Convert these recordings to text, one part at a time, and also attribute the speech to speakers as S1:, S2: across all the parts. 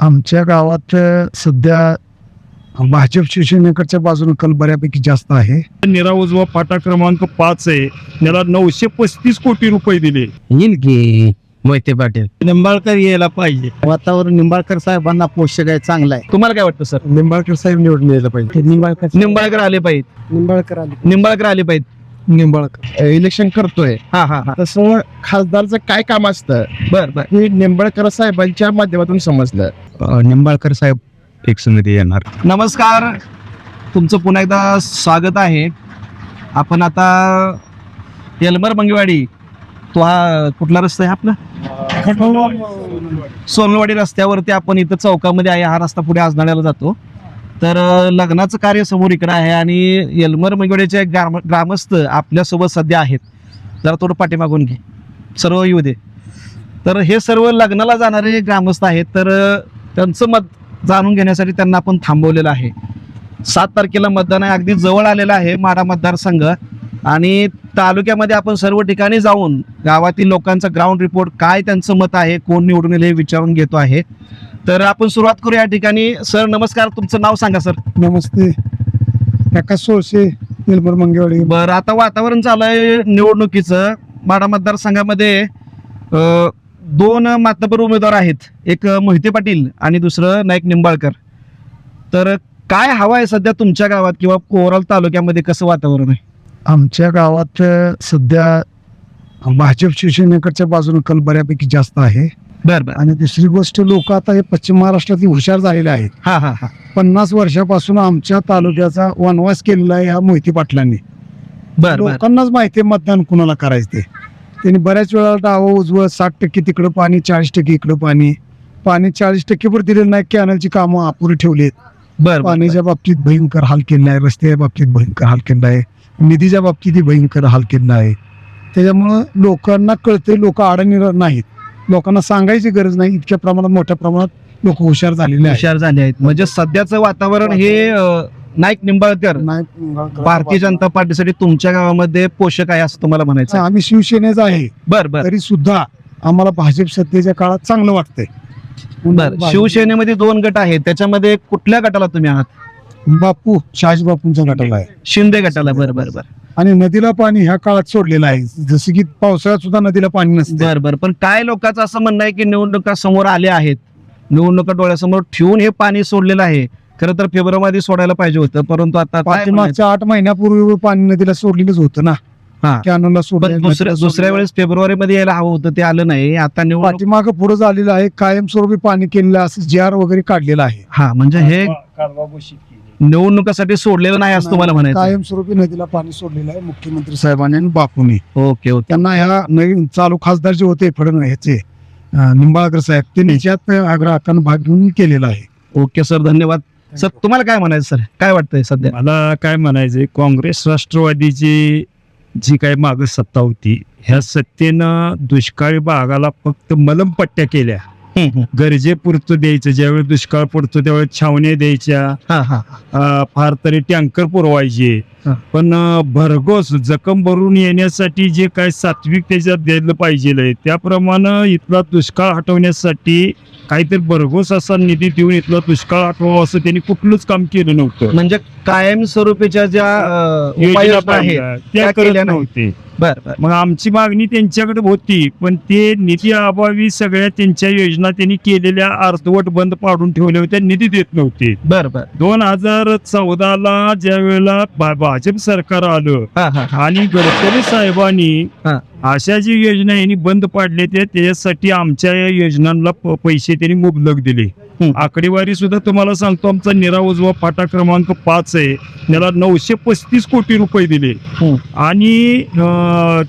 S1: आमच्या गावात सध्या भाजप शिवसेनेकडच्या बाजूने कल बऱ्यापैकी जास्त आहे.
S2: निरा उजवा फाटा क्रमांक पाच आहे. त्याला नऊशे पस्तीस कोटी रुपये दिले.
S3: येईल की मोहिते पाटील?
S4: निंबाळकर यायला पाहिजे.
S1: वातावरण निंबाळकर साहेबांना पोषक आहे चांगलं आहे.
S3: तुम्हाला काय वाटतं सर?
S1: निंबाळकर साहेब निवडून यायला पाहिजे. निंबाळकर
S3: निंबाळकर आले पाहिजे.
S1: निंबाळकर आले
S3: निंबाळकर आले पाहिजे.
S1: निंबाळकर.
S4: इलेक्शन करतोय.
S3: हा हा हा.
S4: तसं खासदारचं काय काम असतं?
S3: बर बर.
S4: हे निंबाळकर साहेबांच्या माध्यमातून समजलं.
S1: निंबाळकर साहेब एक मध्ये येणार.
S3: नमस्कार. तुमचं पुन्हा एकदा स्वागत आहे. आपण आता येलमर मंगेवाडी तो हा कुठला रस्ता आहे आपला? सोनवाडी रस्त्यावरती आपण इथं चौकामध्ये आहे हा रस्ता पुढे आजनाळ्याला जातो. तर लग्नाचं कार्य समोर इकडं आहे आणि येलमर मंगेवाडीचे ग्राम ग्रामस्थ आपल्यासोबत सध्या आहेत. जरा थोडं पाठीमागून घे. सर्व येऊ दे. तर हे सर्व लग्नाला जाणारे ग्रामस्थ आहेत. तर त्यांचं मत जाणून घेण्यासाठी त्यांना आपण थांबवलेलं आहे. सात तारखेला मतदान आहे. अगदी जवळ आलेलं आहे माडा मतदारसंघ. आणि तालुक्यामध्ये आपण सर्व ठिकाणी जाऊन गावातील लोकांचा ग्राउंड रिपोर्ट काय त्यांचं मत आहे कोण निवडून येईल हे विचारून घेतो आहे. तर आपण सुरुवात करू या ठिकाणी. सर नमस्कार. तुमचं नाव सांगा सर.
S1: नमस्ते. प्रकाश सोळशे निलबर मंगेवाडी.
S3: बरं आता वातावरण चालू आहे निवडणुकीचं. माडा मतदारसंघामध्ये अं, दोन मातबर उमेदवार आहेत. एक मोहिते पाटील आणि दुसरं नाईक निंबाळकर. तर काय हवा आहे सध्या तुमच्या गावात किंवा ओव्हरऑल तालुक्यामध्ये कसं वातावरण आहे?
S1: आमच्या गावात सध्या भाजप शिवसेनेकडच्या बाजूने कल बऱ्यापैकी जास्त आहे.
S3: बरं बरं.
S1: आणि दुसरी गोष्ट लोक आता हे पश्चिम महाराष्ट्रातील हुशार झालेले आहेत.
S3: हा हा हा.
S1: पन्नास वर्षापासून आमच्या तालुक्याचा वनवास केलेला आहे ह्या मोहिती पाटलांनी.
S3: बरं बरं.
S1: लोकांनाच माहिती आहे मतदान कुणाला करायचं ते त्यांनी बऱ्याच वेळा डावं उजवं साठ टक्के तिकडं पाणी चाळीस टक्के इकडं पाणी. पाणी चाळीस टक्के पण दिलेलं नाही कॅनलची कामं अपुरी ठेवलीत
S3: बरं
S1: पाण्याच्या बाबतीत भयंकर हाल केला आहे रस्त्याच्या बाबतीत भयंकर हाल केला आहे निधीच्या बाबतीत भयंकर हाल केला आहे त्याच्यामुळं लोकांना कळते लोक अडणी नाहीत. लोकांना सांगायची गरज नाही इतक्या प्रमाणात मोठ्या प्रमाणात लोक हुशार झालेले
S3: हुशार झाले आहेत. म्हणजे सध्याचं वातावरण हे नाईक निंबाळकर
S1: नाही
S3: भारतीय जनता पार्टीसाठी तुमच्या गावामध्ये पोषक आहे असं तुम्हाला म्हणायचं आहे.
S1: आम्ही शिवसेनेचा आहे.
S3: बरं बरं.
S1: तरी सुद्धा आम्हाला भाजप सत्तेच्या काळात चांगलं वाटतंय.
S3: बरं शिवसेनेमध्ये दोन गट आहेत. त्याच्यामध्ये कुठल्या गटाला तुम्ही आहात?
S1: बापू शहाजी बापूंचा गटाला आहे.
S3: शिंदे गटाला बरं बरं बरं.
S1: आणि नदीला पाणी ह्या काळात सोडलेलं आहे. जसं की पावसाळ्यात सुद्धा नदीला पाणी नसतं
S3: बरं बरं. पण काय लोकांचं असं म्हणणं आहे की निवडणुका समोर आल्या आहेत? निवडणुका डोळ्यासमोर ठेवून हे पाणी सोडलेलं आहे. खरं तर फेब्रुवारी सोडायला पाहिजे होतं परंतु आता काय म्हणायचं?
S1: पाठीमागच्या आठ महिन्यापूर्वी पाणी नदीला सोडलेलंच होतं ना.
S3: हा.
S1: कॅनलला
S3: पण दुसऱ्या दुसऱ्या वेळेस फेब्रुवारी मध्ये यायला हवं होतं ते आलं नाही. आता निवडणूक
S1: पाठीमाग पुढे झालेलं आहे कायमस्वरूपी पाणी केलेलं असं जी आर वगैरे काढलेलं आहे.
S3: हा म्हणजे हे निवडणुकासाठी सोडलेलं नाही असं तुम्हाला म्हणायचं
S1: कायमस्वरूपी नदीला पाणी सोडलेलं आहे मुख्यमंत्री साहेबांनी आणि बापूंनी.
S3: Okay okay.
S1: त्यांना ह्या नवीन चालू खासदार जे होते फडणवीस ह्याचे अं, निंबाळकर साहेब त्यांनी याच्यात आग्रहाकान भाग घेऊन केलेला आहे.
S3: ओके सर धन्यवाद. सर तुम्हाला काय म्हणायचं सर? काय वाटतंय सध्या?
S2: मला काय म्हणायचंय काँग्रेस राष्ट्रवादीची जी काय माग सत्ता होती ह्या सत्तेनं दुष्काळी भागाला फक्त मलमपट्ट्या केल्या. गरजेपुरतं द्यायचं ज्यावेळी दुष्काळ पडतो त्यावेळेस छावण्या द्यायच्या. फार तरी टँकर पुरवायचे. पण भरघोस जखम भरून येण्यासाठी जे काय सात्विक त्याच्यात द्यायला पाहिजे त्याप्रमाणे इथला दुष्काळ हटवण्यासाठी काहीतरी भरघोस असा निधी देऊन इथला दुष्काळ हटवावा असं त्यांनी कुठलंच काम केलं नव्हतं.
S3: म्हणजे कायम स्वरूपीच्या ज्या
S2: त्या करत
S3: केल्या.
S2: नव्हते.
S3: बर बर
S2: मग आमची मागणी त्यांच्याकडे होती पण ते निधी अभावी सगळ्या त्यांच्या योजना त्यांनी केलेल्या अर्धवट बंद पाडून ठेवल्या होत्या निधी देत नव्हते
S3: बर बर
S2: दोन हजार चौदाला ज्या वेळेला भाजप सरकार आलं
S3: हा हा हा.
S2: आणि गडकरी साहेबांनी
S3: हा.
S2: अशा जी योजना यांनी बंद पाडल्या त्या त्याच्यासाठी आमच्या या योजनांना प- पैसे त्यांनी मुबलक दिले. आकडेवारी सुद्धा तुम्हाला सांगतो आमचा निरा उजवा फाटा क्रमांक पाच आहे. त्याला नऊशे पस्तीस कोटी रुपये दिले. आणि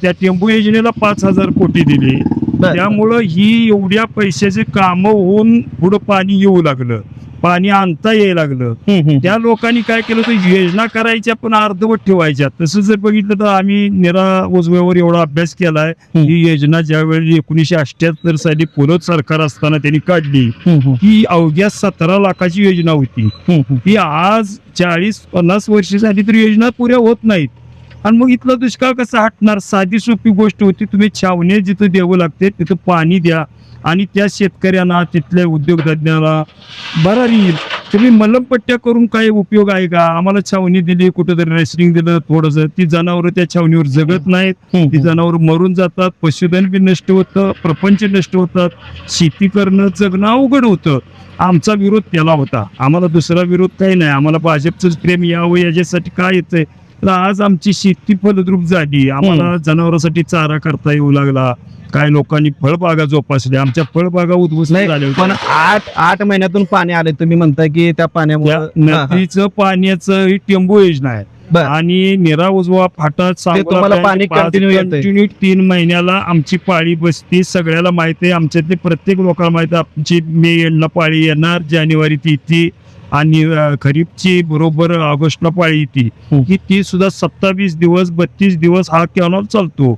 S2: त्या टेंबू योजनेला पाच हजार कोटी दिले. त्यामुळं ही एवढ्या पैशाचे काम होऊन पुढं पाणी येऊ लागलं. पाणी आणता यायला लागलं. त्या लोकांनी काय केलं तर योजना करायच्या पण अर्धवट ठेवायच्या तसं जर बघितलं तर आम्ही निरा उजव्यावर एवढा अभ्यास केलाय. ही योजना ज्यावेळी एकोणीशे अठ्याहत्तर साली पुलत सरकार असताना त्यांनी काढली. ही अवघ्या सतरा लाखाची योजना होती. ही आज चाळीस पन्नास वर्ष झाली तरी योजना पुऱ्या होत नाहीत आणि मग इथला दुष्काळ कसा हटणार? साधी सोपी गोष्ट होती तुम्ही छावणे जिथं द्यावं लागते तिथं पाणी द्या. आणि त्या शेतकऱ्यांना तिथल्या उद्योगतज्ञाला बरा येईल तुम्ही मलमपट्ट्या करून काय उपयोग आहे का? आम्हाला छावणी दिली कुठेतरी रेसलिंग दिलं थोडंसं. ती जनावरं त्या छावणीवर जगत नाहीत. ती जनावर मरून जातात पशुधन बी नष्ट होतं प्रपंच नष्ट होतात. शेती करणं जगणं अवघड होतं. आमचा विरोध त्याला होता. आम्हाला दुसरा विरोध काही नाही. आम्हाला भाजपचं प्रेम यावं याच्यासाठी काय येतंय? तर आज आमची शेती फलद्रूप झाली. आम्हाला जनावरांसाठी चारा करता येऊ लागला. काय लोकांनी फळबागा जोपासल्या. आमच्या फळबागा उद्ध्वस्त
S3: नाही,
S2: झाल्या होत्या.
S3: पण आठ आठ महिन्यातून पाणी आले तुम्ही म्हणताय की त्या पाण्यामुळे.
S2: नदीचं पाण्याचं ही टेंबू योजना आहे.
S3: बर.
S2: आणि निरा उजवा फाटा
S3: तुम्हाला पाणी continue येतंय.
S2: कंटिन्यू तीन महिन्याला आमची पाळी बसती. सगळ्याला माहिती आहे. आमच्यातले प्रत्येक लोकांना माहिती आहे. आमची मे एंडला पाळी येणार जानेवारी ती ती आणि खरीपची बरोबर ऑगस्टला पाळी येते. की ती सुद्धा सत्तावीस दिवस बत्तीस दिवस हा कॅनॉल चालतो.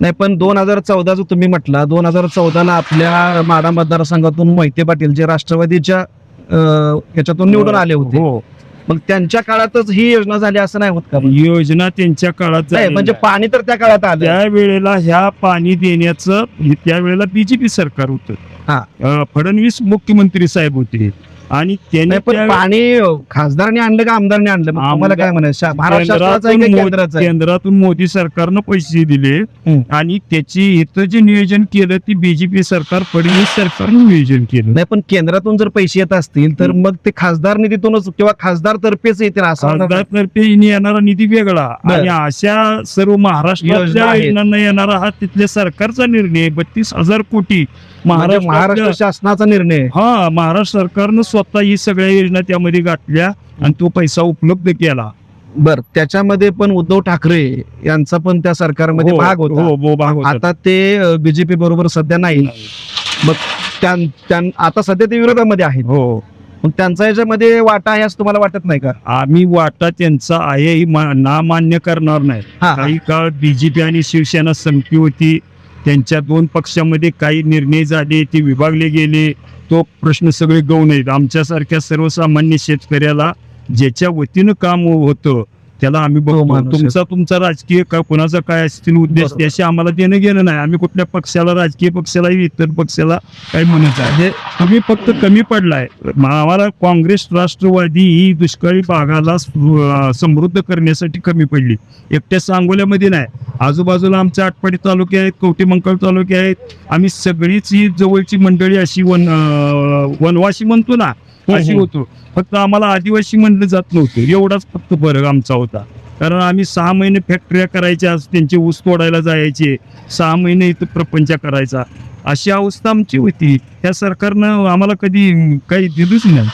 S3: नाही पण दोन हजार चौदाचं तुम्ही म्हटला दोन हजार चौदाला आपल्या माडा मतदारसंघातून मोहिते पाटील जे राष्ट्रवादीच्या याच्यातून निवडून आले होते.
S2: हो.
S3: मग त्यांच्या काळातच ही योजना झाली असं नाही होत का?
S2: योजना त्यांच्या काळात
S3: म्हणजे. पाणी तर त्या काळात आलं
S2: त्या वेळेला ह्या पाणी देण्याचं त्यावेळेला बीजेपी सरकार. होतं. फडणवीस मुख्यमंत्री साहेब होते. आणि त्याने
S3: नाही पण
S2: त्या-
S3: पाणी खासदारांनी आणलं का आमदारने आणलं मग
S2: आमदार-
S3: काय म्हणायचं महाराष्ट्र शासनाचं आहे
S2: केंद्रातून
S3: का
S2: मो-
S3: केंद्राचं आहे?
S2: केंद्रातून मोदी सरकारनं पैसे दिले
S3: हम्म.
S2: आणि त्याची इथं जे नियोजन केलं ते बीजेपी सरकार फडणवीस सरकारनं नियोजन केलं
S3: नाही पण केंद्रातून जर पैसे येत असतील तर मग ते खासदार निधीतूनच किंवा खासदार तर्फेच येतील असं.
S2: खासदारतर्फे येणारा निधी वेगळा
S3: बर.
S2: आणि अशा सर्व
S3: आहेत.
S2: योजनांना येणारा हा तिथल्या सरकारचा निर्णय बत्तीस हजार कोटी
S3: म्हणजे
S2: महाराष्ट्र
S3: शासनाचा निर्णय आहे.
S2: हा महाराष्ट्र सरकारनं स्वतः ही सगळ्या योजना त्यामध्ये गाठल्या आणि तो पैसा उपलब्ध केला.
S3: बर त्याच्यामध्ये पण उद्धव ठाकरे यांचा पण त्या सरकारमध्ये
S2: हो,
S3: भाग होता.
S2: हो हो, भाग होता.
S3: आता ते बीजेपी बरोबर सध्या नाही. मग त्यां- त्यां- आता सध्या ते विरोधामध्ये आहेत.
S2: हो.
S3: मग त्यांचा याच्यामध्ये वाटा आहे असं तुम्हाला वाटत नाही का?
S2: आम्ही वाटा त्यांचा आहे ही मा- ना मान्य करणार नाही.
S3: हा
S2: काही काळ बीजेपी आणि शिवसेना संपती होती. त्यांच्या दोन पक्षामध्ये काही निर्णय झाले ते विभागले गेले. तो प्रश्न सगळे गौण आहेत. आमच्यासारख्या सर्वसामान्य शेतकऱ्याला ज्याच्या वतीनं काम होतं त्याला आम्ही बघतो. तुमचा तुमचा राजकीय का कोणाचा काय असतील उद्देश. त्याशी आम्हाला देणं घेणं नाही. आम्ही कुठल्या पक्षाला राजकीय पक्षाला इतर पक्षाला काही म्हणत आहे
S3: म्हणजे
S2: तुम्ही फक्त कमी पडलाय. आम्हाला काँग्रेस राष्ट्रवादी ही दुष्काळी भागाला समृद्ध करण्यासाठी कमी पडली. एकट्या सांगोल्यामध्ये नाही. आजूबाजूला आमच्या आटपाडी तालुके आहेत कवटेमंकाळ तालुके आहेत. आम्ही सगळीच ही जवळची मंडळी अशी वन अं, वनवासी म्हणतो ना अशी
S3: हम्म.
S2: होतो. फक्त आम्हाला आदिवासी म्हणलं जात नव्हतं. एवढाच फक्त फरक आमचा होता. कारण आम्ही सहा महिने फॅक्टऱ्या करायच्या त्यांचे ऊस तोडायला जायचे. सहा महिने इथं प्रपंच करायचा. अशी अवस्था आमची होती. त्या सरकारनं आम्हाला कधी काही दिलंच नाही.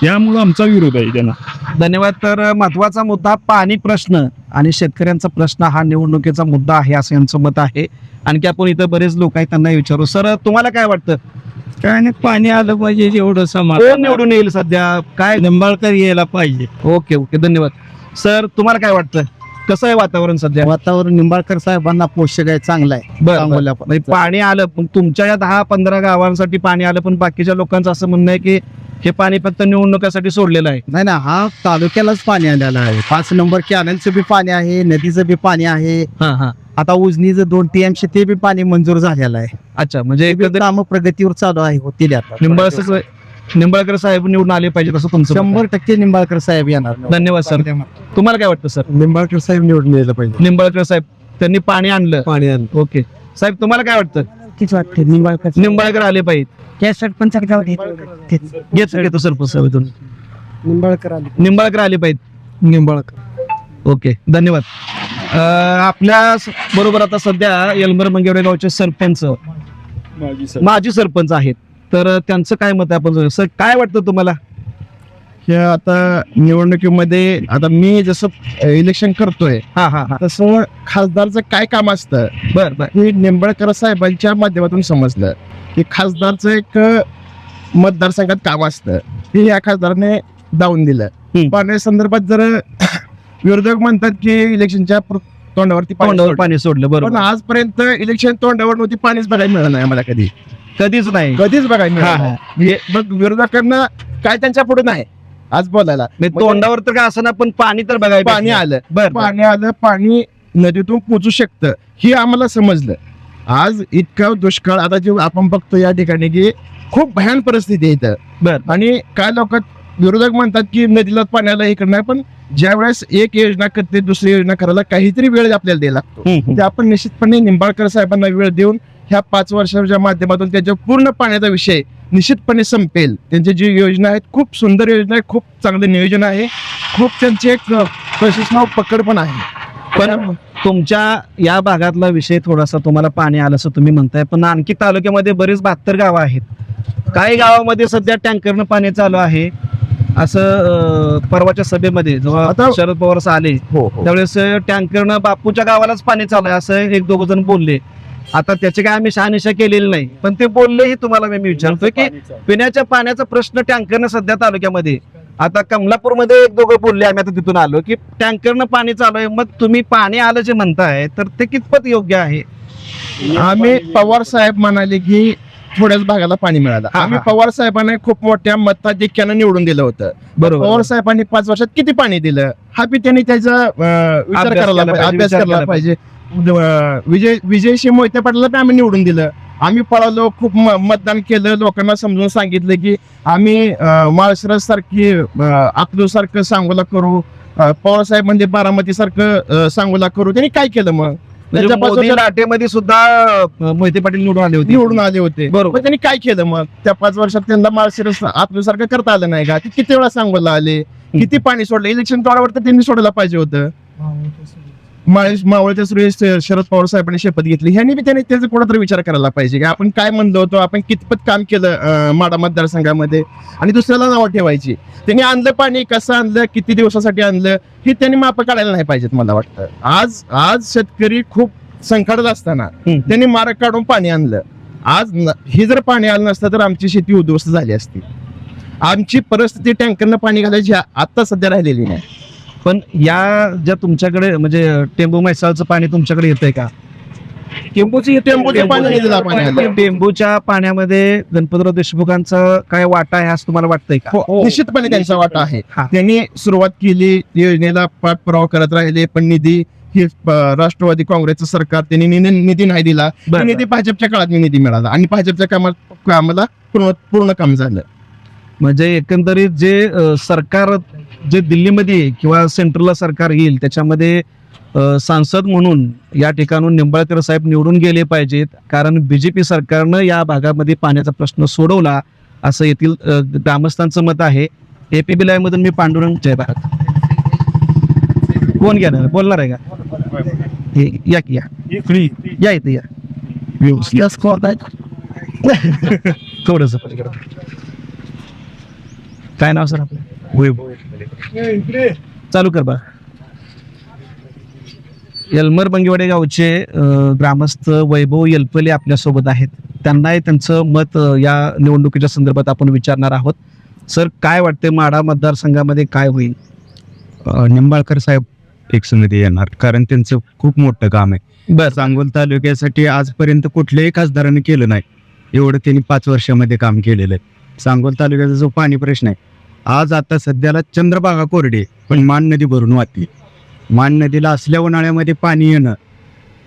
S2: त्यामुळं आमचा विरोध आहे त्यांना.
S3: धन्यवाद. तर महत्त्वाचा मुद्दा पाणी प्रश्न आणि शेतकऱ्यांचा प्रश्न हा निवडणुकीचा मुद्दा आहे असं यांचं मत आहे. आणखी आपण इथं बरेच लोक आहेत त्यांना विचारू. सर तुम्हाला काय वाटतं?
S5: काय नाही पाणी आलं पाहिजे एवढं
S3: कोण
S5: समाज
S3: निवडून येईल सध्या? काय?
S5: निंबाळकर यायला पाहिजे.
S3: Okay okay. धन्यवाद. सर तुम्हाला काय वाटतं? कसं आहे वातावरण सध्या?
S1: वातावरण निंबाळकर साहेबांना पोषक आहे चांगला आहे.
S3: बरं. म्हणजे पाणी आलं पण तुमच्या या दहा पंधरा गावांसाठी पाणी आलं पण बाकीच्या लोकांचं असं म्हणणं आहे की हे पाणी फक्त निवडणुकीसाठी सोडलेलं आहे.
S1: नाही ना हा तालुक्यालाच पाणी आलेलं आहे. पाच नंबर कॅनलचं बी पाणी आहे नदीचं बी पाणी आहे.
S3: हा हा.
S1: आता उजनीचं दोन टीएमचे ते बी पाणी मंजूर झालेलं आहे.
S3: अच्छा म्हणजे
S1: काम प्रगतीवर चालू आहे होतील आता.
S3: निंबाळकर निंबाळकर साहेब निवडून आले पाहिजेत असं तुमचं मत.
S1: शंभर टक्के निंबाळकर साहेब येणार.
S3: धन्यवाद सर. तुम्हाला काय वाटतं सर?
S1: निंबाळकर साहेब निवडून यायला पाहिजे.
S3: निंबाळकर साहेब त्यांनी पाणी आणलं.
S1: पाणी आणलं.
S3: ओके. साहेब तुम्हाला काय वाटतं?
S5: किती वाटते निंबाळकर
S3: निंबाळकर आले पाहिजेत.
S5: त्या सरपंचाकडे जाऊ दे.
S3: घेतो घेतो सरपंच साहेब इथून.
S1: निंबाळकर आले
S3: निंबाळकर आले पाहिजेत.
S1: निंबाळकर.
S3: ओके धन्यवाद. अं, आपल्या स- बरोबर आता सध्या यलमर मंगेवडे गावचे सरपंच. माजी सरपंच आहेत. तर त्यांचं काय मत आहे आपण. सर काय वाटतं तुम्हाला?
S4: हे आता निवडणुकीमध्ये आता मी जसं इलेक्शन करतोय
S3: हा हा हा.
S4: तसं खासदारचं काय काम असतं?
S3: बर बर.
S4: हे निंबाळकर साहेबांच्या माध्यमातून समजलं. की खासदारचं एक मतदारसंघात काम असतं. हे या खासदाराने दावून दिलं. पाण्या संदर्भात जर विरोधक म्हणतात की इलेक्शनच्या तोंडावरती पाणी सोडलं.
S3: बरोबर.
S4: आजपर्यंत इलेक्शन तोंडावर नव्हती पाणीच बघायला मिळालं नाही आम्हाला कधी.
S3: कधीच नाही.
S4: कधीच बघायला
S3: हा,
S4: मिळालं नाही. हे- मग विरोधकांना काय त्यांच्या पुढे नाही. आज बोलायला.
S3: म्हणजे तोंडावर तर काय असं ना पण पाणी तर बघायला
S4: पाणी
S3: भेटलं.
S4: आलं.
S3: बर बर.
S4: पाणी आलं पाणी नदीतून पोचू शकतं. हे आम्हाला समजलं. आज इतका दुष्काळ आता जे आपण बघतो या ठिकाणी की खूप भयान परिस्थिती आहे इथं.
S3: बर.
S4: आणि काय लोक विरोधक म्हणतात की नदीला पाण्याला हे करणार पण ज्या वेळेस एक योजना करते दुसरी योजना करायला काहीतरी वेळ आपल्याला द्यायला लागतो. ते आपण निश्चितपणे निंबाळकर साहेबांना वेळ देऊन ह्या पाच वर्षाच्या माध्यमातून त्याच्या पूर्ण पाण्याचा विषय निश्चितपणे संपेल. त्यांची जी योजना आहेत खूप सुंदर योजना आहे खूप चांगलं नियोजन आहे. खूप त्यांचे एक प्रशिक्षण पकड पण आहे.
S3: पण तुमच्या या भागातला विषय थोडासा तुम्हाला पाणी आलं असं तुम्ही म्हणताय पण आणखी तालुक्यामध्ये बरेच बहात्तर गावं आहेत. काही गावामध्ये सध्या टँकरनं पाणी चालू आहे. असं परवाच्या सभेमध्ये जेव्हा
S4: आता-
S3: शरद पवार आले
S4: हो हो.
S3: त्यावेळेस टँकरनं बापूच्या गावालाच पाणी चालू आहे असं एक दोघ जण बोलले. आता त्याचे काय आम्ही शहानिशा केलेली नाही. पण ते बोललेही तुम्हाला मी विचारतोय की पिण्याच्या पाण्याचा प्रश्न टँकरनं सध्या तालुक्यामध्ये. आता कमलापूरमध्ये एक दोघं बोलले आम्ही आता तिथून आलो की टँकरनं पाणी चालू आहे. मग तुम्ही पाणी आलं जे म्हणताय तर ते कितपत योग्य आहे?
S4: आम्ही पवार साहेब म्हणाले की थोड्याच भागाला पाणी मिळालं.
S3: हा,
S4: आम्ही. पवार साहेबांना खूप मोठ्या मताधिक्यानं निवडून दिलं होतं. पवार साहेबांनी पाच वर्षात किती पाणी दिलं? हा बी त्यांनी त्याचा विचार
S3: अभ्यास
S4: करायला पाहिजे अभ्यास करायला पाहिजे. अं, विजय विजयशी मोहिते पाटलाला पण आम्ही निवडून दिलं. आम्ही पळालो खूप मतदान केलं लोकांना समजून सांगितलं की आम्ही माळशिरस सारखी अकलू सारखं सांगोला करू अं, पवार साहेब म्हणजे बारामती सारखं सांगोला करू. त्यांनी काय केलं मग?
S3: म्हणजे
S4: त्यांच्या पाच
S3: मोदी
S4: वर्षात
S3: लाटेमध्ये सुद्धा मोहिते पाटील निवडून आले होते.
S4: निवडून आले होते.
S3: बरोबर.
S4: पण त्यांनी काय केलं मग? त्या पाच वर्षात त्यांना माळशिरस आपल्यासारखं करता आलं नाही का? ते किती वेळा सांगोला आले? किती पाणी सोडलं? इलेक्शन तोडावर तर त्यांनी सोडायला पाहिजे होतं. माळ मावळच्या सुरू शरद पवार साहेबांनी शपथ घेतली. ह्यांनी बी त्यांनी त्याचा कुठं विचार करायला पाहिजे. की आपण काय म्हणलो होतो आपण कितपत काम केलं माडा मतदारसंघामध्ये? आणि दुसऱ्याला नावं ठेवायची. त्यांनी आणलं पाणी कसं आणलं किती दिवसासाठी आणलं हे त्यांनी माप काढायला नाही पाहिजेत मला वाटतं. आज आज शेतकरी खूप संकटात असताना. त्यांनी मारक काढून पाणी आणलं. आज हे जर पाणी आलं नसतं तर आमची शेती उद्ध्वस्त झाली असती. आमची परिस्थिती टँकरनं पाणी घालायची आता सध्या राहिलेली नाही.
S3: पण या ज्या तुमच्याकडे म्हणजे टेंबू म्हैसाळचं पाणी तुमच्याकडे येतंय का?
S4: टेंबूचे.
S3: टेंबूच्या पाण्यामध्ये गणपतराव देशमुखांचा काय वाटा आहे असं तुम्हाला वाटतंय का?
S4: हो, निश्चितपणे त्यांचा वाटा आहे.
S3: हा.
S4: त्यांनी सुरुवात केली योजनेला पाठपुरावा करत राहिले पण निधी हे प- राष्ट्रवादी काँग्रेसचं सरकार त्यांनी निधी निधी नाही दिला.
S3: बरं,
S4: निधी भाजपच्या काळात निधी मिळाला आणि भाजपच्या कामात कामाला पूर्ण पूर्ण काम झालं.
S3: म्हणजे एकंदरीत जे अ, सरकार जे दिल्लीमध्ये किंवा सेंट्रलला सरकार येईल त्याच्यामध्ये सांसद म्हणून या ठिकाणून निंबाळकर साहेब निवडून गेले पाहिजेत. कारण बीजेपी सरकारनं या भागामध्ये पाण्याचा प्रश्न सोडवला असं येथील ग्रामस्थांचं मत आहे. एपीबी लाईव्ह मधून मी पांडुरंग जय भारत. कोण घेणार? बोलणार आहे का? या की या. या इथे या. थोडस काय नाव सर आपलं? चालू कर बा. यलमर बंगेवाडे गावचे ग्रामस्थ वैभव यलपले आपल्यासोबत आहेत. त्यांनाही त्यांचं मत या निवडणुकीच्या संदर्भात आपण विचारणार आहोत. सर काय वाटते माढा मतदारसंघामध्ये काय होईल?
S6: निंबाळकर साहेब एक समिती येणार कारण त्यांचं खूप मोठं काम आहे.
S3: बर.
S6: सांगोल तालुक्यासाठी आजपर्यंत कुठल्याही खासदाराने केलं नाही. एवढं त्यांनी पाच वर्षामध्ये काम केलेलं आहे. सांगोल तालुक्याचा जो पाणी प्रश्न आहे आज आता सध्याला चंद्रभागा कोरडी पण मान नदी भरून वाहते. मान नदीला असल्या उन्हाळ्यामध्ये पाणी येणं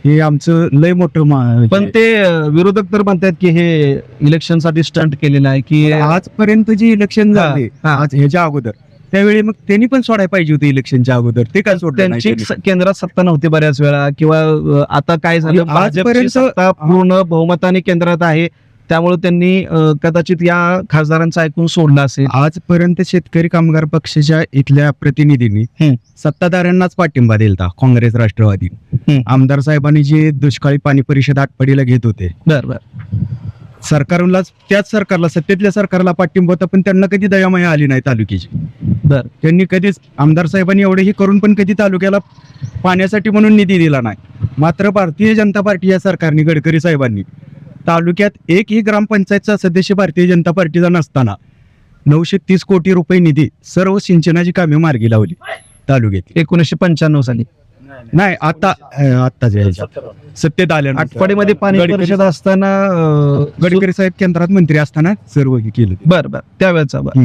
S6: हे आमचं लय मोठं मा-
S3: पण ते अं, विरोधक तर म्हणतात की हे इलेक्शनसाठी स्टंट केलेलं आहे की
S6: आजपर्यंत जे इलेक्शन झाले
S3: हा.
S6: आज ह्याच्या अगोदर त्यावेळी मग त्यांनी पण सोडायला पाहिजे होते इलेक्शनच्या अगोदर. ते काय सोडलं नाही
S3: त्यांची
S6: त्यांनी?
S3: स- केंद्रात सत्ता नव्हती बऱ्याच वेळा किंवा अ, आता काय झालं?
S6: आणि
S3: भाजपची
S6: आजपर्यंत-
S3: सत्ता पूर्ण बहुमताने केंद्रात आहे. त्यामुळे त्यांनी कदाचित या खासदारांचं ऐकून सोडलं असेल.
S6: आजपर्यंत शेतकरी कामगार पक्षाच्या इथल्या प्रतिनिधींनी. सत्ताधाऱ्यांनाच पाठिंबा दिलता काँग्रेस राष्ट्रवादी. आमदार साहेबांनी जे दुष्काळी पाणी परिषद आटपाडीला घेत होते.
S3: बर बर.
S6: सरकारलाच त्याच सरकारला सत्तेतल्या सरकारला पाठिंबा होता पण त्यांना कधी दयामाया आली नाही तालुक्याची.
S3: बर.
S6: त्यांनी कधीच आमदार साहेबांनी एवढेही करून पण कधी तालुक्याला पाण्यासाठी म्हणून निधी दिला नाही. मात्र भारतीय जनता पार्टी या सरकारने गडकरी साहेबांनी तालुक्यात एकही ग्रामपंचायतचा सदस्य भारतीय जनता पार्टीचा नसताना नऊशे तीस कोटी रुपये निधी सर्व सिंचनाची कामे मार्गी लावली तालुक्यात
S3: एकोणीसशे पंच्याण्णव साली.
S6: नाही आता आता जे सत्तेत आल्यानंतर.
S3: आटपाडीमध्ये पाणी परिषद असताना
S6: गडकरी साहेब केंद्रात मंत्री असताना सर्व हे केलं.
S3: बर बर. त्यावेळेचा बर.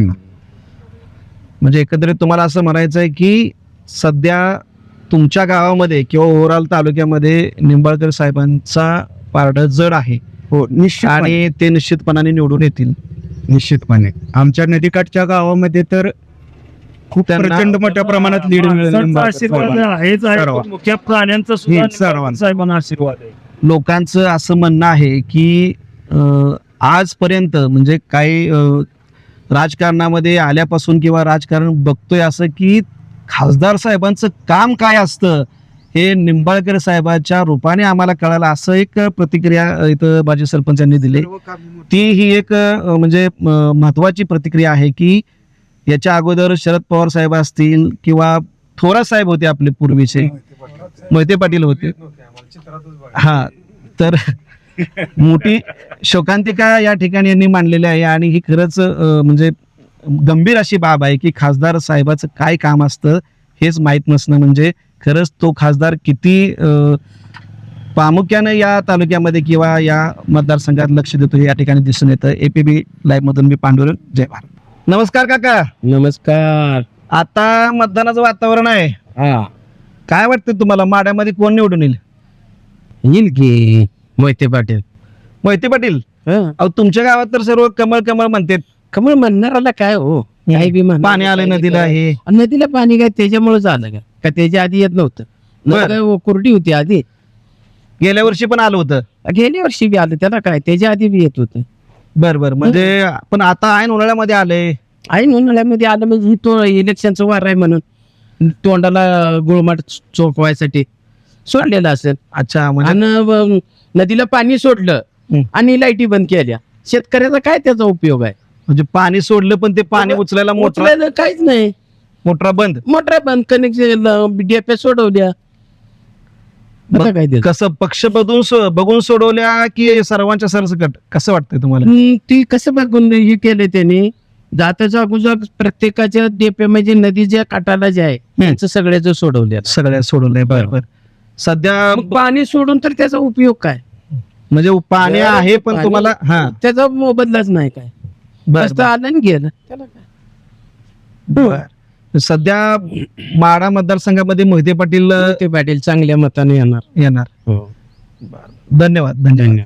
S3: म्हणजे एकंदरीत तुम्हाला असं म्हणायचं आहे की सध्या तुमच्या गावामध्ये किंवा ओव्हरऑल तालुक्यामध्ये निंबाळकर साहेबांचा पारड जड आहे.
S6: हो निश्चित
S3: आणि ते निश्चितपणाने निवडून येतील.
S6: निश्चितपणे. आमच्या नदीकाठच्या गावामध्ये तर खूप
S3: त्यांना-
S6: प्रचंड मोठ्या प्रमाणात लीड
S2: माणसांचा आशीर्वाद आहेच आहे
S6: सर्व.
S2: पण मुख्य प्राण्यांचा सुद्धा
S6: हम्म, सर्वांचा.
S2: साहेबांना आशीर्वाद आहे.
S3: लोकांचं असं म्हणणं आहे की अं, आजपर्यंत म्हणजे काही अं, राजकारणामध्ये आल्यापासून किंवा राजकारण बघतोय असं की खासदार साहेबांचं काम काय असतं? हे निंबाळकर साहेबाच्या रूपाने आम्हाला कळालं. असं एक प्रतिक्रिया इथं बाजी सरपंच यांनी दिली. ती ही एक म्हणजे महत्वाची प्रतिक्रिया आहे की याच्या अगोदर शरद पवार साहेब असतील किंवा थोरात साहेब होते आपले पूर्वीचे. मोहिते पाटील होते. हा तर मोठी शोकांतिका या ठिकाणी यांनी मांडलेली आहे आणि ही खरंच म्हणजे गंभीर अशी बाब आहे की खासदार साहेबाचं काय काम असतं हेच माहीत नसणं म्हणजे खरंच तो खासदार किती प्रामुख्यानं या तालुक्यामध्ये किंवा या मतदारसंघात लक्ष देतो हे या ठिकाणी दिसून येतं. एपीबी लाईव्ह मधून मी पांडुरंग. जय भारत. नमस्कार काका.
S5: नमस्कार.
S3: आता मतदानाचं वातावरण आहे.
S5: हा.
S3: काय वाटतं तुम्हाला? माड्यामध्ये कोण निवडून येईल?
S5: येईल की मोहिते पाटील.
S3: मोहिते पाटील?
S5: हं.
S3: अहो तुमच्या गावात तर सर्व कमळ कमळ म्हणतात.
S5: कमळ म्हणणाराला काय हो? काय बी
S3: पाणी आलं नदीला. हे
S5: नदीला पाणी काय त्याच्यामुळे झालं का? का त्याच्या आधी येत नव्हतं.
S3: बरं.
S5: कोरडी होती आधी.
S3: गेल्या वर्षी पण आलं होतं?
S5: गेल्या वर्षी बी आलं त्याला काय त्याच्या आधी बी येत होतं.
S3: बर बर. म्हणजे पण आता ऐन उन्हाळ्यामध्ये आलंय.
S5: ऐन उन्हाळ्यामध्ये आलं म्हणजे ही तो इलेक्शनचं वार आहे म्हणून. तोंडाला गुळमाट चोकवायसाठी सोडलेलं असेल.
S3: अच्छा म्हणजे?
S5: आणि व- नदीला पाणी सोडलं. आणि लाईटी बंद केल्या. शेतकऱ्याचा काय त्याचा उपयोग आहे?
S3: म्हणजे पाणी सोडलं पण ते पाणी उचलायला
S5: उचलायला काहीच नाही.
S3: मोटरा बंद.
S5: मोटर बंद कनेक्शन डीएफए सोडवल्या. आता काय ते
S3: कसं पक्ष बघून सो- बघून सोडवल्या की सर्वांच्या सरसकट? कसं वाटतंय तुम्हाला?
S5: हम्म, ती कसं बघून हे केले त्यांनी? जाताच्या अगोदर प्रत्येकाच्या डेपे म्हणजे नदीच्या काठाला जे आहे त्यांचं सगळ्याचं सोडवल्या
S3: सगळ्या सोडवलंय बर बर सध्या
S5: मग पाणी सोडून तर त्याचा उपयोग काय?
S3: म्हणजे पाणी आहे पण
S5: पाणी-
S3: तुम्हाला हा.
S5: त्याचा मोबदलाच नाही काय.
S3: बर,
S5: नुसतं आलं आणि गेलं त्याला काय
S3: बर. सध्या माडा मतदारसंघामध्ये मोहिते पाटील
S5: पाटील चांगल्या मताने येणार.
S3: येणार.
S5: हो.
S3: धन्यवाद. धन्यवाद.